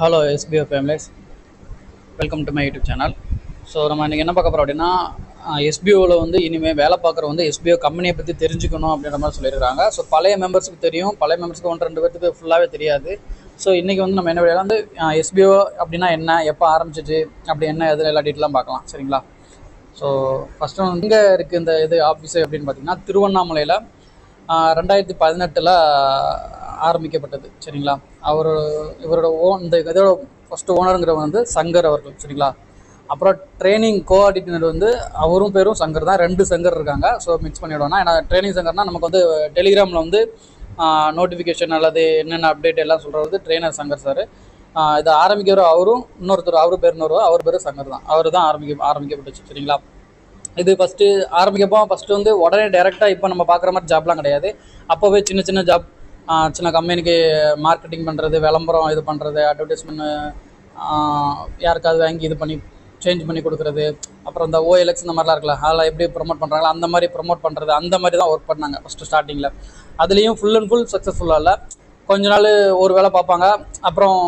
Hello SPO families welcome to my YouTube channel so நம்ம இன்றைக்கி என்ன பார்க்க போகிறோம் அப்படின்னா எஸ்பிஓவில் வந்து இனிமேல் வேலை பார்க்குற வந்து எஸ்பிஓ கம்பெனியை பற்றி தெரிஞ்சுக்கணும் அப்படின்ற மாதிரி சொல்லியிருக்காங்க. ஸோ பழைய மெம்பர்ஸுக்கு தெரியும். பழைய மெம்பர்ஸ்க்கு ஒன்று ரெண்டு பேர்த்துக்கு ஃபுல்லாகவே தெரியாது. ஸோ இன்றைக்கி வந்து நம்ம என்ன வீடியோவில் வந்து எஸ்பிஓ அப்படின்னா என்ன எப்போ ஆரம்பிச்சிச்சு அப்படி என்ன எதில் எல்லா டீட்டெயிலாம் பார்க்கலாம். சரிங்களா? ஸோ ஃபஸ்ட்டு வந்து எங்கே இருக்குது இந்த இது ஆஃபீஸு அப்படின்னு பார்த்தீங்கன்னா திருவண்ணாமலையில் ரெண்டாயிரத்தி பதினெட்டில் ஆரம்பிக்கப்பட்டது சரிங்களா? அவர் இவரோட ஓன் இந்த இதோட ஃபஸ்ட்டு ஓனருங்கிறவர் வந்து சங்கர் அவர்கள் சரிங்களா? அப்புறம் ட்ரைனிங் கோஆர்டினேட்டர் வந்து அவரும் பேரும் சங்கர் தான். ரெண்டு சங்கர் இருக்காங்க. ஸோ மிக்ஸ் பண்ணிவிடுவோம்னா ஏன்னா ட்ரைனிங் சங்கர்னா நமக்கு வந்து டெலிகிராமில் வந்து நோட்டிஃபிகேஷன் அல்லது என்னென்ன அப்டேட் எல்லாம் சொல்கிறது ட்ரெயினர் சங்கர் சார் இதை ஆரம்பிக்கிற அவரும் இன்னொருத்தர் அவர் பேர் இன்னொரு அவர் பேர் சங்கர் தான். அவர் தான் ஆரம்பிக்க ஆரம்பிக்கப்பட்டுச்சு சரிங்களா? இது ஃபஸ்ட்டு ஆரம்பிக்கப்போ ஃபஸ்ட்டு வந்து உடனே டேரெக்டாக இப்போ நம்ம பார்க்குற மாதிரி ஜாப்லாம் கிடையாது. அப்போவே சின்ன சின்ன ஜாப் சின்ன கம்பெனிக்கு மார்க்கெட்டிங் பண்ணுறது விளம்பரம் இது பண்ணுறது அட்வர்டைஸ்மெண்ட்டு யாருக்காவது வாங்கி இது பண்ணி சேஞ்ச் பண்ணி கொடுக்குறது. அப்புறம் இந்த ஓஎல்எக்ஸ் இந்த மாதிரிலாம் இருக்குல்ல அதெல்லாம் எப்படி ப்ரொமோட் பண்ணுறாங்களோ அந்த மாதிரி ப்ரொமோட் பண்ணுறது அந்த மாதிரி தான் ஒர்க் பண்ணாங்க ஃபஸ்ட்டு ஸ்டார்டிங்கில் அதுலேயும் ஃபுல் அண்ட் ஃபுல் சக்ஸஸ்ஃபுல்லாக இல்லை. கொஞ்ச நாள் ஒரு வேலை பார்ப்பாங்க அப்புறம்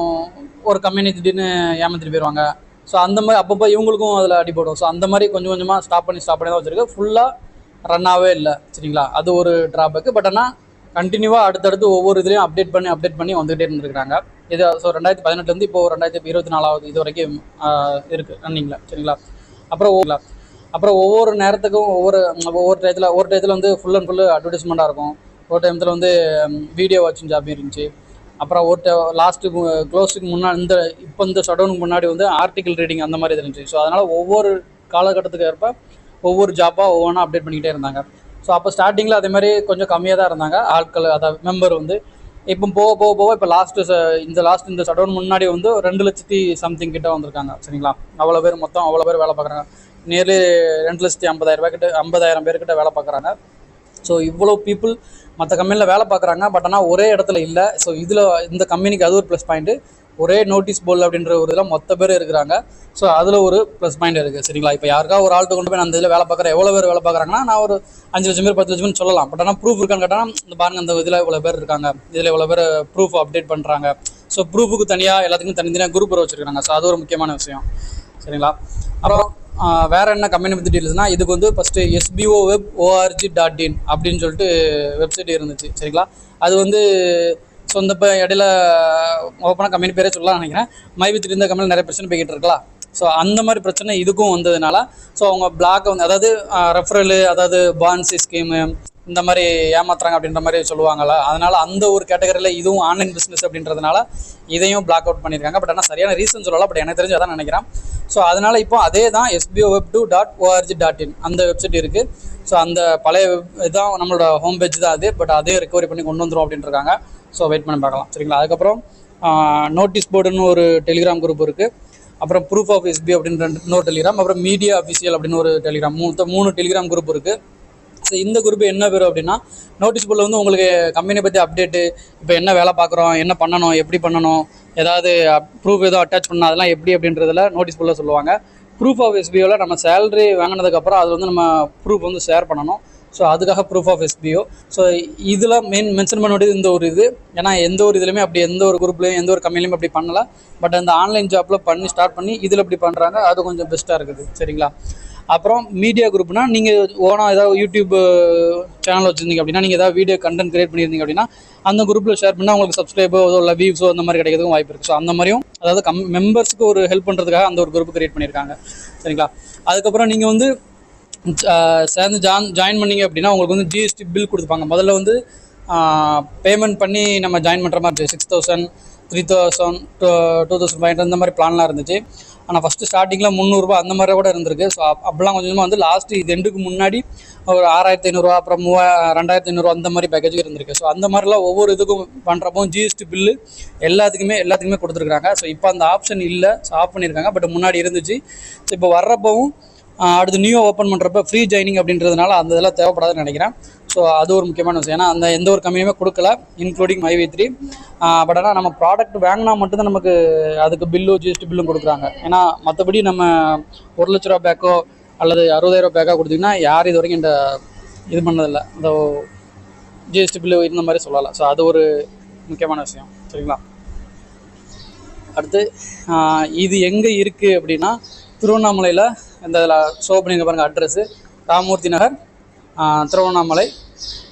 ஒரு கம்பெனி திடீர்னு ஏமாத்திட்டு போயிடுவாங்க ஸோ அந்த மாதிரி அப்பப்போ இவங்களுக்கும் அதில் அடிபடும். ஸோ அந்த மாதிரி கொஞ்சம் கொஞ்சமாக ஸ்டாப் பண்ணி ஸ்டாப் பண்ணி தான் வச்சுருக்கு. ஃபுல்லாக ரன்னாகவே இல்லை சரிங்களா? அது ஒரு ட்ராபேக்கு பட் ஆனால் கண்டினியூவாக அடுத்தடுத்து ஒவ்வொரு இதுலேயும் அப்டேட் பண்ணி அப்டேட் பண்ணி வந்துகிட்டே இருந்திருக்காங்க இது ஸோ ரெண்டாயிரத்தி பதினெட்டுலேருந்து இப்போ ரெண்டாயிரத்தி இருபத்தி நாலாவது இது வரைக்கும் இருக்குது ரன்னிங்கில் சரிங்களா? அப்புறம் ஓகேங்களா அப்புறம் ஒவ்வொரு நேரத்துக்கும் ஒவ்வொரு ஒவ்வொரு டயத்தில் ஒவ்வொரு டயத்தில் வந்து ஃபுல் அண்ட் ஃபுல்லு அட்வர்டைஸ்மெண்ட்டாக இருக்கும். ஒரு டைமத்தில் வந்து வீடியோ வாட்சிங் ஜாப் இருந்துச்சு. அப்புறம் ஒரு லாஸ்ட்டுக்கு க்ளோஸுக்கு முன்னாடி இந்த இப்போ இந்த ஷடவுனுக்கு முன்னாடி வந்து ஆர்டிக்கல் ரீடிங் அந்த மாதிரி இருந்துச்சு. ஸோ அதனால் ஒவ்வொரு காலகட்டத்துக்கு ஏற்ப ஒவ்வொரு ஜாப்பாக ஒவ்வொன்றா அப்டேட் பண்ணிக்கிட்டே இருந்தாங்க. ஸோ அப்போ ஸ்டார்டிங்கில் அதே மாதிரி கொஞ்சம் கம்மியாக தான் இருந்தாங்க. ஆட்கள் அதாவது மெம்பர் வந்து இப்போ போக போக போக இப்போ லாஸ்ட்டு இந்த லாஸ்ட் இந்த சடவுன் முன்னாடி வந்து ரெண்டு லட்சத்தி சம்திங் கிட்ட வந்திருக்காங்க சரிங்களா? அவ்வளோ பேர் மொத்தம் அவ்வளோ பேர் வேலை பார்க்குறாங்க. நியர்லி ரெண்டு லட்சத்தி ஐம்பதாயிரம் ரூபாய் கிட்ட ஐம்பதாயிரம் பேர்கிட்ட வேலை பார்க்குறாங்க. ஸோ இவ்வளோ பீப்புள் மற்ற கம்பெனியில் வேலை பார்க்குறாங்க பட் ஆனால் ஒரே இடத்துல இல்லை. ஸோ இதில் இந்த கம்பெனிக்கு அது ஒரு ப்ளஸ் பாயிண்ட்டு ஒரே நோட்டீஸ் போர்டு அப்படின்ற ஒரு இதில் மொத்த பேர் இருக்கிறாங்க. ஸோ அதில் ஒரு ப்ளஸ் பாயிண்ட் இருக்குது சரிங்களா? இப்போ யாருக்கா ஒரு ஆள்கிட்ட கொண்டு போய் நான் அந்த இதில் வேலை பார்க்குறேன் எவ்வளோ பேர் வேலை பார்க்குறாங்கன்னா நான் ஒரு அஞ்சு லட்சம் பேர் பத்து லட்சம் பேர் சொல்லலாம். பட் ஆனால் ப்ரூஃப் இருக்கான்னு கேட்டால் இந்த பாருங்க அந்த இதில் இவ்வளோ பேர் இருக்காங்க. இதில் இவ்வளோ பேர் ப்ரூஃப் அப்டேட் பண்ணுறாங்க ஸோ ப்ரூஃபுக்கு தனியாக எல்லாத்துக்கும் தனித்தனியாக குரூப் வச்சுருக்காங்க ஸோ அது ஒரு முக்கியமான விஷயம். சரிங்களா? அப்புறம் வேறு என்ன கம்பெனி பற்றி டீட்டெயில்ஸ்னால் இதுக்கு வந்து first SPO web org dot in அப்படின்னு சொல்லிட்டு வெப்சைட் இருந்துச்சு. சரிங்களா? அது வந்து ஸோ இந்த இப்போ இடையில ஓப்பனாக கம்பெனி பேரே சொல்லலாம் நினைக்கிறேன். மை வித் இருந்த கம்பெனியில் நிறைய பிரச்சனை போய்கிட்டு இருக்கலாம் ஸோ அந்த மாதிரி பிரச்சனை இதுக்கும் வந்ததுனால ஸோ அவங்க பிளாக் வந்து அதாவது ரெஃபரலு அதாவது பான்சி ஸ்கீமு இந்த மாதிரி ஏமாத்துறாங்க அப்படின்ற மாதிரி சொல்லுவாங்கள்ல அதனால் அந்த ஒரு கேட்டகரியில் இதுவும் ஆன்லைன் பிஸ்னஸ் அப்படின்றதுனால இதையும் பிளாக் அவுட் பண்ணியிருக்காங்க. பட் ஆனால் சரியான ரீசன் சொல்லலாம் பட் எனக்கு தெரிஞ்சு அதான் நினைக்கிறேன். ஸோ அதனால் இப்போ அதே தான் SPO web two dot org dot in அந்த வெப்சைட் இருக்குது ஸோ அந்த பழைய இதுதான் நம்மளோட ஹோம் பேஜ் தான் அது. பட் அதே ரெக்கவரி பண்ணி கொண்டு வந்துடும் அப்படின்ட்டு ஸோ வெயிட் பண்ணி பார்க்கலாம். சரிங்களா? அதுக்கப்புறம் நோட்டீஸ் போர்டுன்னு ஒரு டெலிகிராம் குரூப் இருக்குது அப்புறம் ப்ரூஃப் ஆஃப் எஸ்பி அப்படின்ற இன்னொரு டெலிகிராம் அப்புறம் மீடியா அஃபிஷியல் அப்படின்னு ஒரு டெலிகிராம் மூணு மூணு டெலிகிராம் குரூப் இருக்குது ஸோ இந்த குரூப் என்ன பேர் அப்படின்னா நோட்டீஸ் போர்டில் வந்து உங்களுக்கு கம்பெனியை பற்றி அப்டேட்டு இப்போ என்ன வேலை பார்க்குறோம் என்ன பண்ணணும் எப்படி பண்ணணும் ஏதாவது ப்ரூஃப் எதுவும் அட்டாச் பண்ணால் அதெல்லாம் எப்படி அப்படின்றதில் நோட்டீஸ் போர்டில் சொல்லுவாங்க. ப்ரூஃப் ஆஃப் எஸ்பிஓவில் நம்ம சேலரி வாங்கினதுக்கப்புறம் அது வந்து நம்ம ப்ரூஃப் வந்து ஷேர் பண்ணணும். ஸோ அதுக்காக ப்ரூஃப் ஆஃப் எஸ்பிஓ ஸோ இதில் மெயின் மென்ஷன் பண்ண வேண்டியது இந்த ஒரு இது. ஏன்னா எந்த ஒரு இதுலையுமே அப்படி எந்த ஒரு குரூப்லையும் எந்த ஒரு கம்பெனிலையும் அப்படி பண்ணல. பட் அந்த ஆன்லைன் ஜாப்பில் பண்ணி ஸ்டார்ட் பண்ணி இதில் இப்படி பண்ணுறாங்க அது கொஞ்சம் பெஸ்ட்டாக இருக்குது. சரிங்களா? அப்புறம் மீடியா குரூப்னா நீங்கள் ஓனாக ஏதாவது யூடியூப் சேனல் வச்சுருந்தீங்க அப்படின்னா நீங்கள் ஏதாவது வீடியோ கண்டென்ட் கிரியேட் பண்ணியிருந்தீங்க அப்படின்னா அந்த குரூப்பில் ஷேர் பண்ணால் உங்களுக்கு சப்ஸ்கிரைபோ இல்லை வியூஸோ அந்த மாதிரி கிடைக்கிறதுக்கும் வாய்ப்பு இருக்குது ஸோ அந்த மாதிரியும் அதாவது கம் மெம்பர்ஸ்க்கு ஒரு ஹெல்ப் பண்ணுறதுக்காக அந்த ஒரு குரூப் கிரியேட் பண்ணியிருக்காங்க சரிங்களா? அதுக்கப்புறம் நீங்கள் வந்து சேர்ந்து ஜான் ஜாயின் பண்ணிங்க அப்படின்னா உங்களுக்கு வந்து ஜிஎஸ்டி பில் கொடுத்துப்பாங்க முதல்ல வந்து பேமெண்ட் பண்ணி நம்ம ஜாயின் பண்ணுற மாதிரி இருந்துச்சு. Six thousand three thousand two two thousand five இந்த மாதிரி பிளான்லாம் இருந்துச்சு. ஆனால் ஃபஸ்ட்டு ஸ்டார்டிங்கில் முந்நூறுரூவா அந்த மாதிரி கூட இருந்திருக்கு. ஸோ அப்போலாம் கொஞ்சமாக வந்து லாஸ்ட்டு இது எண்டுக்கு முன்னாடி ஒரு ஆறாயிரத்தி ஐநூறுரூவா அப்புறம் மூவா ரெண்டாயிரத்தி ஐநூறுரூவா அந்த மாதிரி பேக்கேஜ் இருந்திருக்கு. ஸோ அந்த மாதிரிலாம் ஒவ்வொரு இதுக்கும் பண்ணுறப்போ ஜிஎஸ்டி பில்லு எல்லாத்துக்குமே எல்லாத்துக்குமே கொடுத்துருக்காங்க ஸோ இப்போ அந்த ஆப்ஷன் இல்லை. ஸோ ஆஃப் பண்ணியிருக்காங்க. பட் முன்னாடி இருந்துச்சு. ஸோ இப்போ வர்றப்பவும் அடுத்து நியூ ஓப்பன் பண்ணுறப்ப ஃப்ரீ ஜாயினிங் அப்படின்றதுனால அந்த இதெல்லாம் தேவைப்படாதுன்னு நினைக்கிறேன். ஸோ அது ஒரு முக்கியமான விஷயம். ஏன்னா அந்த எந்த ஒரு கம்பெனியுமே கொடுக்கல இன்க்ளூடிங் மைவி த்ரீ பட் ஆனால் நம்ம ப்ராடக்ட் வாங்கினா மட்டும்தான் நமக்கு அதுக்கு பில்லு ஜிஎஸ்டி பில்லும் கொடுக்குறாங்க. ஏன்னா மற்றபடி நம்ம ஒரு லட்ச ரூபா பேக்கோ அல்லது அறுபதாயிரம் பேக்கோ கொடுத்தீங்கன்னா யார் இது வரைக்கும் இந்த இது பண்ணதில்லை. இந்த ஜிஎஸ்டி பில்லு இந்த மாதிரி சொல்லலாம் ஸோ அது ஒரு முக்கியமான விஷயம். சரிங்களா? அடுத்து இது எங்கே இருக்குது அப்படின்னா திருவண்ணாமலையில் இந்த இதில் ஷோ பண்ணியிருக்க பாருங்கள் அட்ரஸ்ஸு ராமூர்த்தி நகர் திருவண்ணாமலை.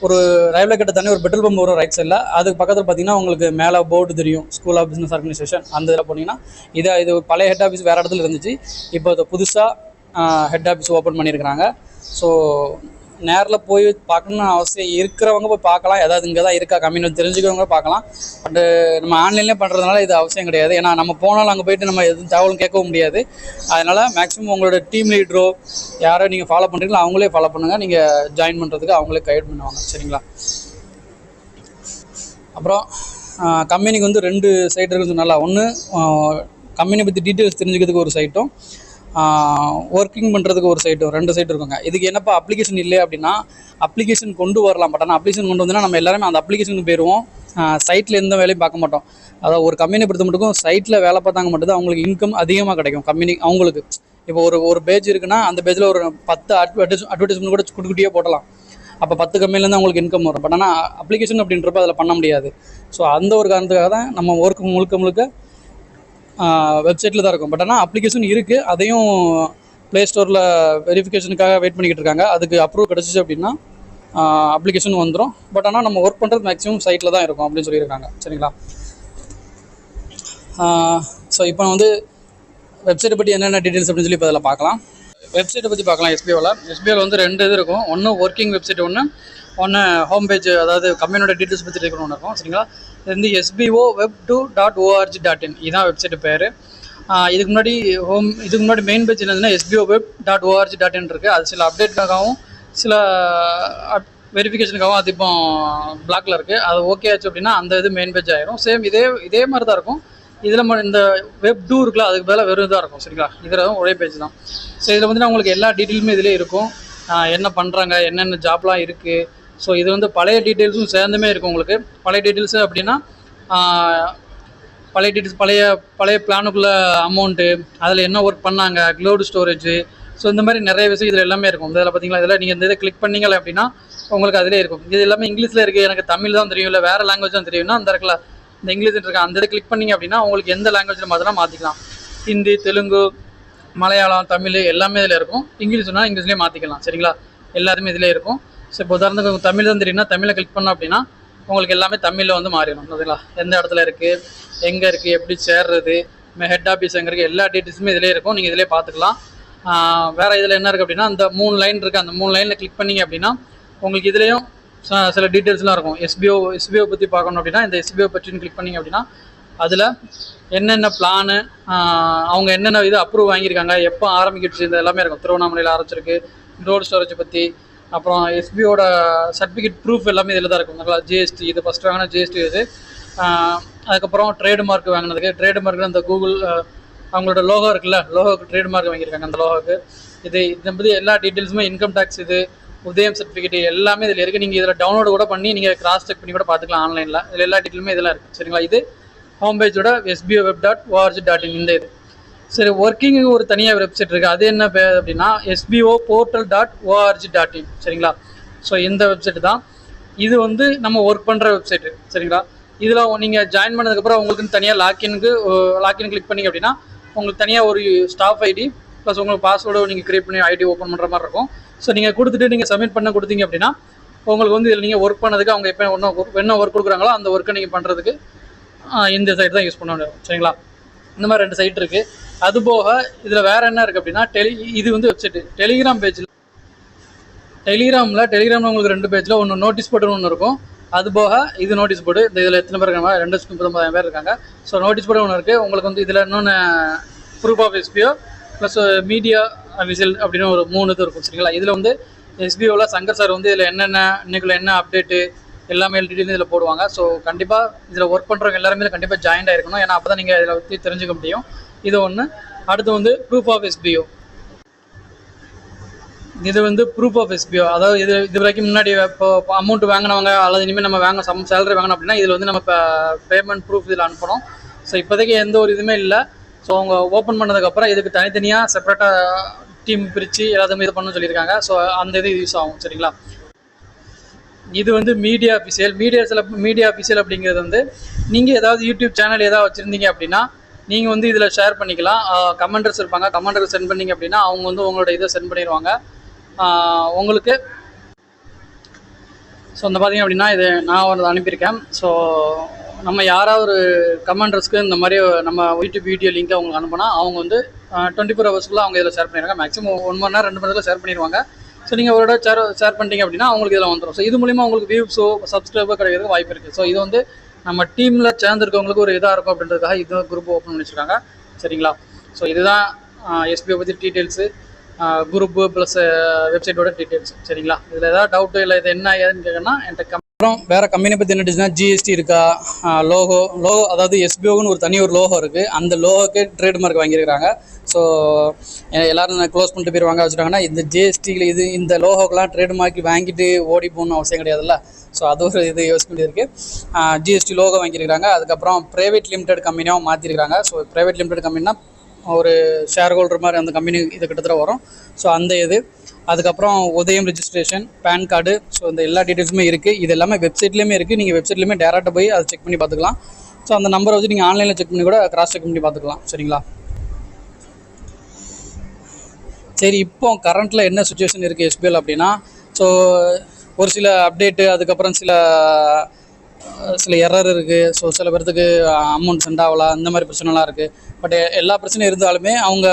ஒரு ரயில்வே கட்ட தண்ணி ஒரு பெட்ரோல் பம்ப் வரும் ரைட் சைடில் அதுக்கு பக்கத்தில் பார்த்தீங்கன்னா உங்களுக்கு மேலே போர்டு தெரியும். ஸ்கூல் ஆஃப் பிஸ்னஸ் ஆர்கனைசேஷன் அந்த இதில் போனீங்கன்னா இது இது பழைய ஹெட் ஆஃபீஸ் வேறு இடத்துல இருந்துச்சு. இப்போ இது புதுசாக ஹெட் ஆஃபீஸ் ஓப்பன் பண்ணியிருக்கிறாங்க ஸோ நேரில் போய் பார்க்கணும்னு அவசியம் இருக்கிறவங்க போய் பார்க்கலாம். ஏதாவது இங்கே தான் இருக்கா கம்மின்னு தெரிஞ்சுக்கிறவங்க பார்க்கலாம். பட்டு நம்ம ஆன்லைன்லேயே பண்ணுறதுனால இது அவசியம் கிடையாது. ஏன்னா நம்ம போனாலும் அங்கே போயிட்டு நம்ம எதுவும் தகவலும் கேட்கவும் முடியாது. அதனால் மேக்ஸிமம் உங்களோட டீம் லீடரோ யாரோ நீங்கள் ஃபாலோ பண்ணுறீங்களோ அவங்களே ஃபாலோ பண்ணுங்கள் நீங்கள் ஜாயின் பண்ணுறதுக்கு அவங்களே கைட் பண்ணுவாங்க. சரிங்களா? அப்புறம் கம்பெனிக்கு வந்து ரெண்டு சைட் இருக்குன்னு சொன்னால ஒன்று கம்பெனி பற்றி டீட்டெயில்ஸ் தெரிஞ்சுக்கிறதுக்கு ஒரு சைட்டும் ஒர்க்கிங் பண்ணுறதுக்கு ஒரு சைட்டும் ரெண்டு சைட் இருக்குங்க. இதுக்கு என்னப்பா அப்ளிகேஷன் இல்லை அப்படின்னா அப்ளிகேஷன் கொண்டு வரலாம். பட் ஆனால் அப்ளிகேஷன் கொண்டு வந்தால் நம்ம எல்லாருமே அந்த அப்ளிகேஷனுக்கு போயிடுவோம் சைட்டில் எந்த வேலையும் பார்க்க மாட்டோம். அதாவது ஒரு கம்பெனியை பொறுத்த மட்டும் சைட்டில் வேலை பார்த்தாங்க மட்டும்தான் அவங்களுக்கு இன்கம் அதிகமாக கிடைக்கும். கம்பெனி அவங்களுக்கு. இப்போ ஒரு ஒரு பேஜ் இருக்குன்னா அந்த பேஜில் ஒரு பத்து அட்வர்டைஸ் அட்வர்டைஸ்மெண்ட் கூட குட்டி குட்டியாக போடலாம் அப்போ பத்து கம்பெனிலேருந்து அவங்களுக்கு இன்கம் வரும். பட் ஆனால் அப்ளிகேஷன் அப்படின்றப்ப அதில் பண்ண முடியாது. ஸோ அந்த ஒரு காரணத்துக்காக தான் நம்ம ஒர்க் முழுக்க முழுக்க வெப்சைட்டில் தான் இருக்கும். பட் ஆனால் அப்ளிகேஷன் இருக்குது அதையும் ப்ளே ஸ்டோரில் வெரிஃபிகேஷனுக்காக வெயிட் பண்ணிக்கிட்டு இருக்காங்க. அதுக்கு அப்ரூவ் கிடச்சிச்சு அப்படின்னா அப்ளிகேஷன் வந்துடும் பட் ஆனால் நம்ம ஒர்க் பண்ணுறது மேக்ஸிமம் சைட்டில் தான் இருக்கும் அப்படின்னு சொல்லியிருக்காங்க. சரிங்களா? ஸோ இப்போ வந்து வெப்சைட்டை பற்றி என்னென்ன டீட்டெயில்ஸ் அப்படின்னு சொல்லி இப்போ அதில் பார்க்கலாம். வெப்சைட்டை பற்றி பார்க்கலாம் எஸ்பிஓவில் எஸ்பிஓவில் வந்து ரெண்டு இது இருக்கும். ஒன்று ஒர்க்கிங் வெப்சைட் ஒன்று ஒன்று ஹோம் பேஜ் அதாவது கம்பெனியோட டீட்டெயில்ஸ் பற்றி இருக்கிற ஒன்று இருக்கும் சரிங்களா? இது வந்து SPO web two dot org dot in இதுதான் வெப்சைட் பேர். இதுக்கு முன்னாடி ஹோம் இதுக்கு முன்னாடி மெயின் பேஜ் என்னதுன்னா SPO web dot org dot in இருக்குது அது சில அப்டேட்காகவும் சில வெரிஃபிகேஷனுக்காகவும் அது இப்போ பிளாக்ல இருக்குது அது ஓகே ஆச்சு அப்படின்னா அந்த இது மெயின் பேஜ் ஆயிரும். சேம் இதே இதே மாதிரி தான் இருக்கும். இதில் இந்த வெப் டூ இருக்குல்ல அதுக்கு பதிலாக வெறும் இதாக இருக்கும் சரிங்களா? இதில் ஒரே பேஜ் தான். ஸோ இதில் வந்து உங்களுக்கு எல்லா டீட்டெயிலுமே இதிலே இருக்கும். என்ன பண்ணுறாங்க என்னென்ன ஜாப்லாம் இருக்குது ஸோ இது வந்து பழைய டீட்டெயில்ஸும் சேர்ந்துமே இருக்கும் உங்களுக்கு. பழைய டீட்டெயில்ஸு அப்படின்னா பழைய டீட்டெயில்ஸ் பழைய பழைய பிளானுக்குள்ளே அமௌண்ட்டு அதில் என்ன ஒர்க் பண்ணாங்க க்ளோடு ஸ்டோரேஜு ஸோ இந்த மாதிரி நிறைய விஷயம் இதில் எல்லாமே இருக்கும். இதில் பார்த்தீங்களா இதில் நீங்கள் இந்த இதை கிளிக் பண்ணீங்க அப்படின்னா உங்களுக்கு அதிலே இருக்கும். இது எல்லாமே இங்கிலீஷில் இருக்குது எனக்கு தமிழ் தான் தெரியும் இல்லை வேறு லாங்குவேஜ் தான் தெரியும்னா அந்த இடத்துல இந்த இங்கிலீஷ் இருக்கா. அந்த இதை கிளிக் பண்ணீங்க அப்படின்னா உங்களுக்கு எந்த லாங்குவேஜில் மாற்றினா மாற்றிக்கலாம் ஹிந்தி தெலுங்கு மலையாளம் தமிழ் எல்லாமே இதில் இருக்கும். இங்கிலீஷ்னா இங்கிலீஷ்லேயே மாற்றிக்கலாம் சரிங்களா? எல்லாருமே இதிலே இருக்கும். ஸோ இப்போ உதாரணத்துக்கு தமிழ் தான் தெரியும்னா தமிழை கிளிக் பண்ணோம் அப்படின்னா உங்களுக்கு எல்லாமே தமிழில் வந்து மாறிடும். சரிங்களா எந்த இடத்துல இருக்குது எங்கே இருக்குது எப்படி சேர்றது? ஹெட் ஆஃபீஸ் எங்கே இருக்குது எல்லா டீட்டெயில்ஸுமே இதிலே இருக்கும். நீங்கள் இதிலே பார்த்துக்கலாம். வேறு இதில் என்ன இருக்குது அப்படின்னா அந்த மூணு லைன் இருக்குது அந்த மூணு லைனில் கிளிக் பண்ணீங்க அப்படின்னா உங்களுக்கு இதுலேயும் ச- சில டீட்டெயில்ஸ்லாம் இருக்கும். எஸ்பிஓ எஸ்பிஓ பற்றி பார்க்கணும் அப்படின்னா இந்த எஸ்பிஓ பற்றின்னு கிளிக் பண்ணிங்க அப்படின்னா அதில் என்னென்ன பிளானு அவங்க என்னென்ன இது அப்ரூவ் வாங்கியிருக்காங்க எப்போ ஆரம்பிக்கிட்டு இந்த எல்லாமே இருக்கும். திருவண்ணாமலையில் ஆரம்பிச்சிருக்கு. ரோடு ஸ்டோரேஜ் பற்றி அப்புறம் எஸ்பியோட சர்டிஃபிகேட் ப்ரூஃப் எல்லாமே இதில் தான் இருக்கும். நல்லா ஜிஎஸ்டி இது ஃபஸ்ட் வாங்கின ஜிஎஸ்டி இது. அதுக்கப்புறம் ட்ரேடு மார்க் வாங்கினதுக்கு ட்ரேடு மார்க்கில் அந்த கூகுள் அவங்களோட லோகோ இருக்குல்ல லோகோக்கு ட்ரேட் மார்க் வாங்கியிருக்காங்க அந்த லோகோக்கு இது இதை பற்றி எல்லா டீட்டெயில்ஸுமே இன்கம் டேக்ஸ் இது உதயம் சர்டிஃபிகேட் எல்லாமே இதில் இருக்குது நீங்கள் இதில் டவுன்லோட் கூட பண்ணி நீங்கள் கிராஸ் செக் பண்ணி கூட பார்த்துக்கலாம் ஆன்லைனில் இதில் எல்லா டீட்டெயிலுமே இதெல்லாம் இருக்குது சரிங்களா? இது home பேஜோட SPO web dot org dot in இந்த இது. சரி ஒர்க்கிங்கு ஒரு தனியாக வெப்சைட் இருக்குது அது என்ன பேர் அப்படின்னா SPO portal dot org dot in சரிங்களா? ஸோ இந்த வெப்சைட் தான். இது வந்து நம்ம ஒர்க் பண்ணுற வெப்சைட்டு சரிங்களா? இதில் நீங்கள் ஜாயின் பண்ணதுக்கப்புறம் உங்களுக்கு தனியாக லாக்இனுக்கு லாக்இன் கிளிக் பண்ணிங்க அப்படின்னா உங்களுக்கு தனியாக ஒரு ஸ்டாஃப் ஐடி ப்ளஸ் உங்களுக்கு பாஸ்வேர்டு நீங்கள் க்ரியேட் பண்ணி ஐடி ஓப்பன் பண்ணுற மாதிரி இருக்கும். ஸோ நீங்கள் கொடுத்துட்டு நீங்கள் சப்மிட் பண்ண கொடுத்தீங்க அப்படின்னா உங்களுக்கு வந்து இதில் நீங்கள் ஒர்க் பண்ணதுக்கு அவங்க எப்போ என்ன என்ன ஒர்க் கொடுக்குறாங்களோ அந்த ஒர்க்கை நீங்கள் பண்ணுறதுக்கு இந்த சைட் தான் யூஸ் பண்ண முடியும் சரிங்களா? இந்த மாதிரி ரெண்டு சைட் இருக்குது அது போக இதில் வேறு என்ன இருக்குது அப்படின்னா டெலி இது வந்து வெப்சைட்டு டெலிகிராம் பேஜில் டெலிகிராமில் டெலிகிராமில் உங்களுக்கு ரெண்டு பேஜில் ஒன்று நோட்டீஸ் போர்டுன்னு ஒன்று இருக்கும். அது போக இது நோட்டீஸ் போர்டு இந்த இதில் எத்தனை பேர் இருக்காங்க? ரெண்டு முப்பத்தொம்பதாயிரம் பேர் இருக்காங்க. ஸோ நோட்டீஸ் போர்டு ஒன்று இருக்குது உங்களுக்கு வந்து இதில் இன்னொன்று proof of SPO plus media whistle அப்படின்னு ஒரு மூணு இது இருக்கும் சரிங்களா? இதில் வந்து எஸ்பிஓவில் சங்கர் சார் வந்து இதில் என்னென்ன இன்னைக்குள்ள என்ன அப்டேட்டு எல்லாமே டீட்டெயில் இதில் போடுவாங்க. ஸோ கண்டிப்பாக இதில் ஒர்க் பண்ணுறவங்க எல்லாருமே கண்டிப்பாக ஜாயின் ஆயிருக்கணும். ஏன்னா அப்போ தான் நீங்கள் இதில் பற்றி தெரிஞ்சுக்க முடியும். இது ஒன்று அடுத்து வந்து ப்ரூஃப் ஆஃப் எஸ்பிஓ இது வந்து ப்ரூஃப் ஆஃப் எஸ்பிஓ அதாவது இது இது வரைக்கும் முன்னாடி இப்போ அமௌண்ட் வாங்கினவங்க அல்லது இனிமேல் நம்ம வாங்க சம் சேலரி வாங்கணும் அப்படின்னா இதில் வந்து நம்ம இப்போ பேமெண்ட் ப்ரூஃப் இதில் அனுப்பணும். ஸோ இப்போதைக்கு எந்த ஒரு இதுவுமே இல்லை. ஸோ அவங்க ஓப்பன் பண்ணதுக்கப்புறம் இதுக்கு தனித்தனியாக செப்பரேட்டாக டீம் பிரித்து எல்லாத்தையுமே இது பண்ணணும்னு சொல்லியிருக்காங்க. ஸோ அந்த இது யூஸ் ஆகும் சரிங்களா? இது வந்து மீடியா அஃபிஷியல் மீடியா சில மீடியா அஃபிஷியல் அப்படிங்கிறது வந்து நீங்கள் ஏதாவது யூடியூப் சேனல் ஏதாவது வச்சுருந்தீங்க அப்படின்னா நீங்கள் வந்து இதில் ஷேர் பண்ணிக்கலாம். கமெண்டர்ஸ் இருப்பாங்க. கமெண்டர் சென்ட் பண்ணீங்க அப்படின்னா அவங்க வந்து உங்களோட இதை சென்ட் பண்ணிடுவாங்க. உங்களுக்கு. ஸோ அந்த பார்த்தீங்க அப்படின்னா இது நான் ஒரு அனுப்பியிருக்கேன். ஸோ நம்ம யாராவது ஒரு கமெண்டர்ஸ்க்கு இந்த மாதிரி நம்ம யூடியூப் வீடியோ லிங்க் அவங்களுக்கு அனுப்புனா அவங்க வந்து டுவெண்ட்டி ஃபோர் ஹவர்ஸ்க்குள்ள அவங்க இதில் ஷேர் பண்ணிடுவாங்க. மேக்ஸிமம் ஒன் மணி நேரம் ரெண்டு மணி நேரத்தில் ஷேர் பண்ணிடுவாங்க. ஸோ நீங்கள் ஒரு ஷேர் ஷேர் பண்ணிட்டீங்க அப்படின்னா அவங்களுக்கு இதில் வந்துடும் ஸோ இது மூலிமா உங்களுக்கு வியூஸோ சப்ஸ்கிரைபர் கிடைக்கிறதுக்கு வாய்ப்பு இருக்குது ஸோ இது வந்து நம்ம டீமில் சேர்ந்துருக்கவங்களுக்கு ஒரு இதாக இருக்கும் அப்படின்றதுக்காக இது குரூப் ஓப்பன் பண்ணி சரிங்களா? ஸோ இதுதான் எஸ்பிஐ பற்றி டீட்டெயில்ஸு குரூப்பு ப்ளஸ் வெப்சைட்டோட டீட்டெயில்ஸ் சரிங்களா? இதில் ஏதாவது டவுட்டு இல்லை இது என்ன ஏதுன்னு கேட்கணும்னா என்கிட்ட கம் அப்புறம் வேறு கம்பெனியை பற்றி என்ன டீச்சர்னா ஜிஎஸ்டி இருக்கா? லோகோ லோகோ அதாவது எஸ்பிஓன்னு ஒரு தனி ஒரு லோகோ இருக்குது அந்த லோகோக்கு ட்ரேட்மார்க் வாங்கியிருக்காங்க ஸோ எல்லாரும் க்ளோஸ் பண்ணிட்டு போயிடுவாங்க வச்சுட்டாங்கன்னா இந்த ஜிஎஸ்டியில் இது இந்த லோகோக்கெலாம் ட்ரேட்மார்க் வாங்கிட்டு ஓடி போகணும்னு அவசியம் கிடையாதுல்ல? ஸோ அது ஒரு இது யோசிக்க வேண்டியிருக்கு இருக்குது ஜிஎஸ்டி லோகோ வாங்கியிருக்காங்க அதுக்கப்புறம் ப்ரைவேட் லிமிடெட் கம்பெனியாகவும் மாற்றிருக்காங்க ஸோ ப்ரைவேட் லிமிடெட் கம்பெனினா ஒரு ஷேர் ஹோல்டர் மாதிரி அந்த கம்பெனி இது கிட்டத்தட்ட வரும். ஸோ அந்த இது. அதுக்கப்புறம் உதயம் ரெஜிஸ்ட்ரேஷன் பேன் கார்டு ஸோ இந்த எல்லா டீட்டெயில்ஸுமே இருக்குது இது எல்லாமே வெப்சைட்லேயுமே இருக்குது நீங்கள் வெப்சைட்லேயுமே டேரெக்டாக போய் அதை செக் பண்ணி பார்த்துக்கலாம். ஸோ அந்த நம்பரை வச்சு நீங்கள் ஆன்லைனில் செக் பண்ணி கூட கிராஸ் செக் பண்ணி பார்த்துக்கலாம். சரிங்களா? சரி இப்போ கரண்ட்டில் என்ன சுச்சுவேஷன் இருக்குது எஸ்பிஎல் அப்படின்னா ஸோ ஒரு சில அப்டேட்டு அதுக்கப்புறம் சில சில எரர் இருக்குது ஸோ சில பேர்த்துக்கு அமௌண்ட் சென்ட் ஆகலாம் அந்த மாதிரி பிரச்சனைலாம் இருக்குது பட் எல்லா பிரச்சனையும் இருந்தாலுமே அவங்க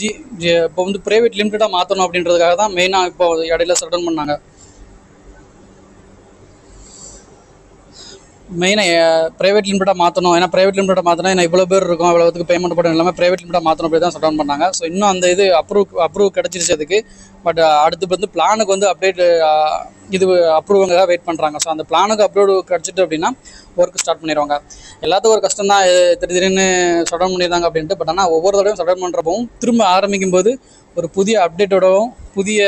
ஜி ஜி இப்போ வந்து ப்ரைவேட் லிமிட்டடாக மாற்றணும் அப்படின்றதுக்காக தான் மெயினாக இப்போ இடையில சடன் பண்ணாங்க. மெயினாக ப்ரைவேட் லிமிட்டாக மாற்றணும் ஏன்னா ப்ரைவேட் லிமிட்டாக மாற்றினா ஏன்னா இவ்வளோ பேர் இருக்கும். இவ்வளோத்துக்கு பேமெண்ட் பண்ணணும் இல்லாமல் ப்ரைவேட் லிமிட்டாக மாற்றணும் அப்படி தான் சட்டன் பண்ணாங்க. ஸோ இன்னும் அந்த இது அப்ரூவ் அப்ரூவ் கிடச்சிருச்சு அதுக்கு. பட் அடுத்து வந்து பிளானுக்கு வந்து அப்டேட் இது அப்ரூவுங்காக வெயிட் பண்ணுறாங்க ஸோ அந்த பிளானுக்கு அப்ரூவ் கிடச்சிட்டு அப்படின்னா ஒர்க் ஸ்டார்ட் பண்ணிடுவாங்க எல்லாத்துக்கும் ஒரு கஷ்டம் தான். திடீர் திடீர்னு சடன் டவுன் பண்ணியிருந்தாங்க அப்படின்ட்டு. பட் ஆனால் ஒவ்வொரு தடவையும் சடன் பண்ணுறப்பவும் திரும்ப ஆரம்பிக்கும் போது ஒரு புதிய அப்டேட்டோடவும் புதிய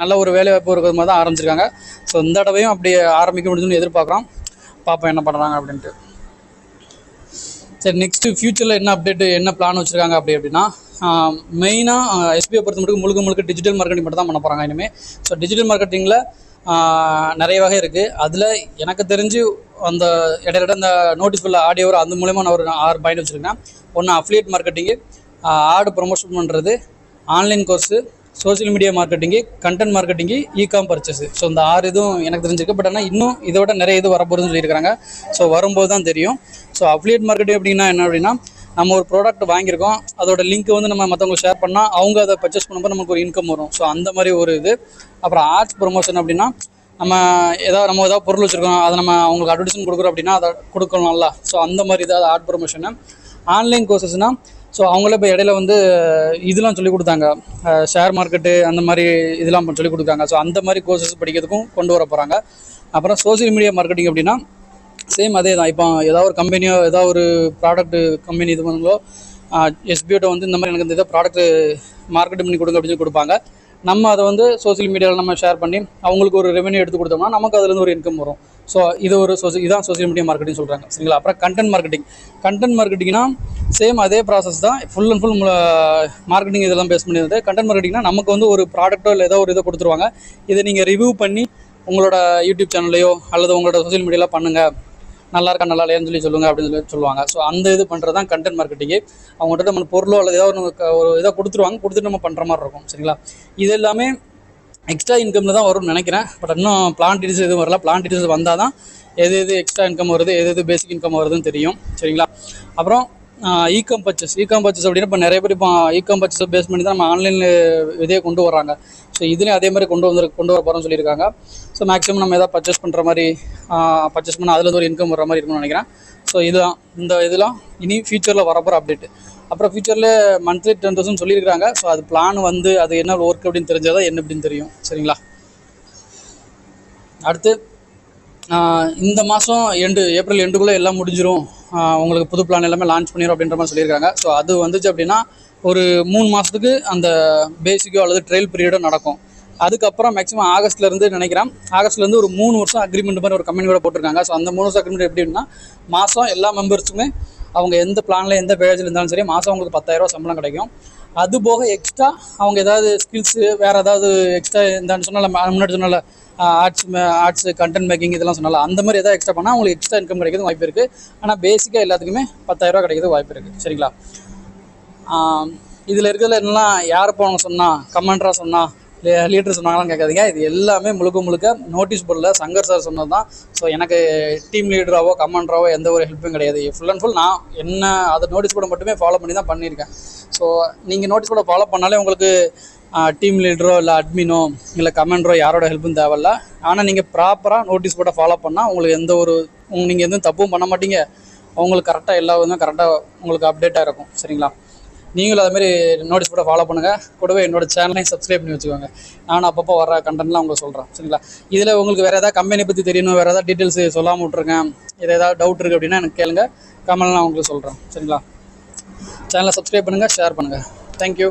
நல்ல ஒரு வேலை வாய்ப்பு இருக்கிற மாதிரி தான் ஆரம்பிச்சிருக்காங்க. ஸோ இந்த தடவையும் அப்படி ஆரம்பிக்க முடியும்னு எதிர்பார்க்குறோம். பார்ப்போம் என்ன பண்ணுறாங்க அப்படின்ட்டு. சரி நெக்ஸ்ட்டு ஃப்யூச்சரில் என்ன அப்டேட்டு என்ன பிளான் வச்சுருக்காங்க அப்படி அப்படின்னா மெயினாக எஸ்பிஐ பொறுத்த மட்டும் முழுக்க முழுக்க டிஜிட்டல் மார்க்கெட்டிங் மட்டும் தான் பண்ண போகிறாங்க இனிமேல் ஸோ டிஜிட்டல் மார்க்கெட்டிங்கில் நிறைய வகை இருக்குது அதில் எனக்கு தெரிஞ்சு அந்த இடையிட இந்த நோட்டீஸ் உள்ள ஆடியோ அந்த மூலயமா நான் ஒரு ஆறு பாயிண்ட் வச்சுருக்கேன். ஒன்று அஃப்லியேட் மார்க்கெட்டிங்கு ஆடு ப்ரொமோஷன் பண்ணுறது online course social media marketing content marketing ecom purchase so இந்த ஆறு இதுவும் எனக்கு தெரிஞ்சிருக்கு. பட் ஆனால் இன்னும் இதை விட நிறைய இது வரப்போகுதுன்னு சொல்லியிருக்காங்க ஸோ வரும்போது தான் தெரியும். ஸோ அஃப்லியேட் மார்க்கெட்டிங் அப்படின்னா என்ன அப்படின்னா நம்ம ஒரு ப்ராடக்ட் வாங்கியிருக்கோம். அதோட லிங்க் வந்து நம்ம மற்றவங்களுக்கு ஷேர் பண்ணால் அவங்க அதை பர்ச்சேஸ் பண்ணும்போது நமக்கு ஒரு இன்கம் வரும். ஸோ அந்த மாதிரி ஒரு இது. அப்புறம் ஆர்ட்ஸ் ப்ரொமோஷன் அப்படின்னா நம்ம ஏதாவது நம்ம ஏதாவது பொருள் வச்சுருக்கோம். அதை நம்ம அவங்களுக்கு அட்வர்டைஸ்மெண்ட் கொடுக்குறோம் அப்படின்னா அதை கொடுக்கணும்ல ஸோ அந்த மாதிரி ஏதாவது ஆர்ட் ப்ரொமோஷனு ஆன்லைன் கோர்சஸ்னால் ஸோ அவங்களே இப்போ இடையில வந்து இதெல்லாம் சொல்லி கொடுத்தாங்க. ஷேர் மார்க்கெட்டு அந்த மாதிரி இதெல்லாம் சொல்லி கொடுத்தாங்க ஸோ அந்த மாதிரி கோர்சஸ் படிக்கிறதுக்கும் கொண்டு வர போகிறாங்க அப்புறம் சோஷியல் மீடியா மார்க்கெட்டிங் அப்படின்னா சேம் அதே தான். இப்போ ஏதாவது ஒரு கம்பெனியோ ஏதாவது ஒரு ப்ராடக்ட் கம்பெனி இது பண்ணுங்களோ எஸ்பிஓட்ட வந்து இந்த மாதிரி எனக்கு இந்த இதை ப்ராடக்ட் மார்க்கெட் பண்ணி கொடுங்க அப்படின்னு சொல்லி கொடுப்பாங்க. நம்ம அதை வந்து சோஷியல் மீடியாவில் நம்ம ஷேர் பண்ணி அவங்களுக்கு ஒரு ரெவென்யூ எடுத்து கொடுத்தோம்னா நமக்கு அதுலேருந்து ஒரு இன்கம் வரும். ஸோ இது ஒரு சோசி இதான் சோஷியல் மீடியா மார்க்கெட்டிங் சொல்கிறாங்க சரிங்களா? அப்புறம் கண்டென்ட் மார்க்கெட்டிங் கண்டென்ட் மார்க்கெட்டிங்னா சேம் அதே ப்ராசஸ் தான். ஃபுல் அண்ட் ஃபுல் மார்க்கெட்டிங் இதெல்லாம் பேஸ் பண்ணியிருந்தது கண்டென்ட் மார்க்கெட்டிங்னா நமக்கு வந்து ஒரு ப்ராடக்ட்டோ இல்லை ஏதோ ஒரு இதை கொடுத்துருவாங்க. இதை நீங்கள் ரிவ்யூ பண்ணி உங்களோட யூடியூப் சேனல்லையோ அல்லது உங்களோட சோஷியல் மீடியாவில் பண்ணுங்கள் நல்லா இருக்கா நல்லா இல்லையான்னு சொல்லி சொல்லுங்கள் அப்படின்னு சொல்லி சொல்லுவாங்க. ஸோ அந்த இது பண்ணுறது தான் கண்டென்ட் மார்க்கெட்டிங்கு அவங்ககிட்ட நம்ம பொருளோ அல்லது ஏதாவது ஒன்று ஒரு இதை கொடுத்துருவாங்க கொடுத்துட்டு நம்ம பண்ணுற மாதிரி இருக்கும் சரிங்களா? இது எல்லாமே எக்ஸ்ட்ரா இன்கமில் தான் வரும்னு நினைக்கிறேன். பட் இன்னும் பிளான் டீடைல்ஸ் எதுவும் வரல. பிளான் டீடைல்ஸ் வந்தால் தான் எது எது எக்ஸ்ட்ரா இன்கம் வருது எது எது பேசிக் இன்கம் வருதுன்னு தெரியும் சரிங்களா? அப்புறம் ஈகாம் பர்ச்சேஸ் ஈகாம் பர்ச்சேஸ் அப்படின்னா இப்போ நிறைய பேர் இப்போ ஈகாம் பர்ச்சஸை பேஸ் பண்ணி தான் நம்ம ஆன்லைனில் இதே கொண்டு வராங்க ஸோ இதுலேயும் அதே மாதிரி கொண்டு வந்து கொண்டு வர போகிறோம்னு சொல்லியிருக்காங்க. ஸோ மேக்ஸிமம் நம்ம எதாவது பர்ச்சேஸ் பண்ணுற மாதிரி பர்ச்சேஸ் பண்ணால் அதில் ஒரு இன்கம் வர மாதிரி இருக்கும்னு நினைக்கிறேன். ஸோ இதுதான். இந்த இதெல்லாம் இனி ஃபியூச்சரில் வரப்போகிற அப்டேட் அப்புறம் ஃபியூச்சரில் மந்த்லி டென் தௌசண்ட் சொல்லியிருக்காங்க ஸோ அது பிளான் வந்து அது என்ன ஒர்க் அப்படின்னு தெரிஞ்சால் தான் என்ன அப்படின்னு தெரியும். சரிங்களா? அடுத்து இந்த மாதம் எண்டு ஏப்ரல் எண்டுக்குள்ளே எல்லாம் முடிஞ்சிடும் உங்களுக்கு புது பிளான் எல்லாமே லான்ச் பண்ணிடும் அப்படின்ற மாதிரி சொல்லியிருக்காங்க. ஸோ அது வந்துச்சு அப்படின்னா ஒரு மூணு மாதத்துக்கு அந்த பேசிக்கோ அல்லது ட்ரையல் பீரியடோ நடக்கும். அதுக்கப்புறம் மேக்ஸிமம் ஆகஸ்ட்லேருந்து நினைக்கிறேன். ஆகஸ்ட்லேருந்து ஒரு மூணு வருஷம் அக்ரிமெண்ட் மாதிரி ஒரு கம்பெனி கூட போட்டிருக்காங்க. ஸோ அந்த மூணு வருஷம் அக்ரிமெண்ட் எப்படின்னா மாதம் எல்லா மெம்பர்ஸுமே அவங்க எந்த பிளானில் எந்த பேஜில் இருந்தாலும் சரி மாதம் அவங்களுக்கு பத்தாயிரரூவா சம்பளம் கிடைக்கும். அது போக எக்ஸ்ட்ரா அவங்க ஏதாவது ஸ்கில்ஸு வேறு ஏதாவது எக்ஸ்ட்ரா இருந்தாலும் சொன்னால முன்னாடி சொன்னால ஆர்ட்ஸ் ஆர்ட்ஸ் கண்டென்ட் மேக்கிங் இதெல்லாம் சொன்னால அந்த மாதிரி எதாவது எக்ஸ்ட்ரா பண்ணால் அவங்களுக்கு எக்ஸ்ட்ரா இன்கம் கிடைக்கிறது வாய்ப்பு இருக்குது ஆனால் பேசிக்காக எல்லாத்துக்குமே பத்தாயிரரூவா கிடைக்கிறது வாய்ப்பு இருக்குது சரிங்களா? இதில் இருக்கிறதுல என்னென்னா யார் போனவங்க சொன்னால் கமெண்டராக சொன்னால் லீடர் சொன்னாங்களான்னு கேட்காதீங்க. இது எல்லாமே முழுக்க முழுக்க நோட்டீஸ் போர்டில் சங்கர் சார் சொன்னது தான் ஸோ எனக்கு டீம் லீடராகவோ கமாண்டராவோ எந்த ஒரு ஹெல்ப்பும் கிடையாது. ஃபுல் அண்ட் ஃபுல் நான் என்ன அதை நோட்டீஸ் போர்டை மட்டுமே ஃபாலோ பண்ணி தான் பண்ணியிருக்கேன். ஸோ நீங்கள் நோட்டீஸ் போர்டை ஃபாலோ பண்ணாலே உங்களுக்கு டீம் லீடரோ இல்லை அட்மினோ இல்லை கமெண்டரோ யாரோட ஹெல்ப்பும் தேவையில்ல. ஆனால் நீங்கள் ப்ராப்பராக நோட்டீஸ் போர்டை ஃபாலோ பண்ணால் உங்களுக்கு எந்த ஒரு நீங்கள் எதுவும் தப்பும் பண்ண மாட்டீங்க. உங்களுக்கு கரெக்டாக எல்லா இதுவும் கரெக்டாக உங்களுக்கு அப்டேட்டாக இருக்கும். சரிங்களா? நீங்களும் அதுமாரி நோட்டீஸ் போர்டை ஃபாலோ பண்ணுங்கள் கூடவே என்னோட சேனலையும் சப்ஸ்கிரைப் பண்ணி வச்சுக்கோங்க. நானும் அப்பப்போ வர கண்டென்ட்லாம் உங்களுக்கு சொல்கிறேன் சரிங்களா? இதில் உங்களுக்கு வேறு ஏதாவது கம்பெனி பற்றி தெரியணும் வேறு ஏதாவது டீட்டெயில்ஸ் சொல்லாமல் விட்ருக்கேன் இது ஏதாவது டவுட் இருக்குது அப்படின்னா எனக்கு கேளுங்க. கமெண்ட்லாம் உங்களுக்கு சொல்கிறேன் சரிங்களா? சேனலை சப்ஸ்கிரைப் பண்ணுங்கள் ஷேர் பண்ணுங்கள் தேங்க்யூ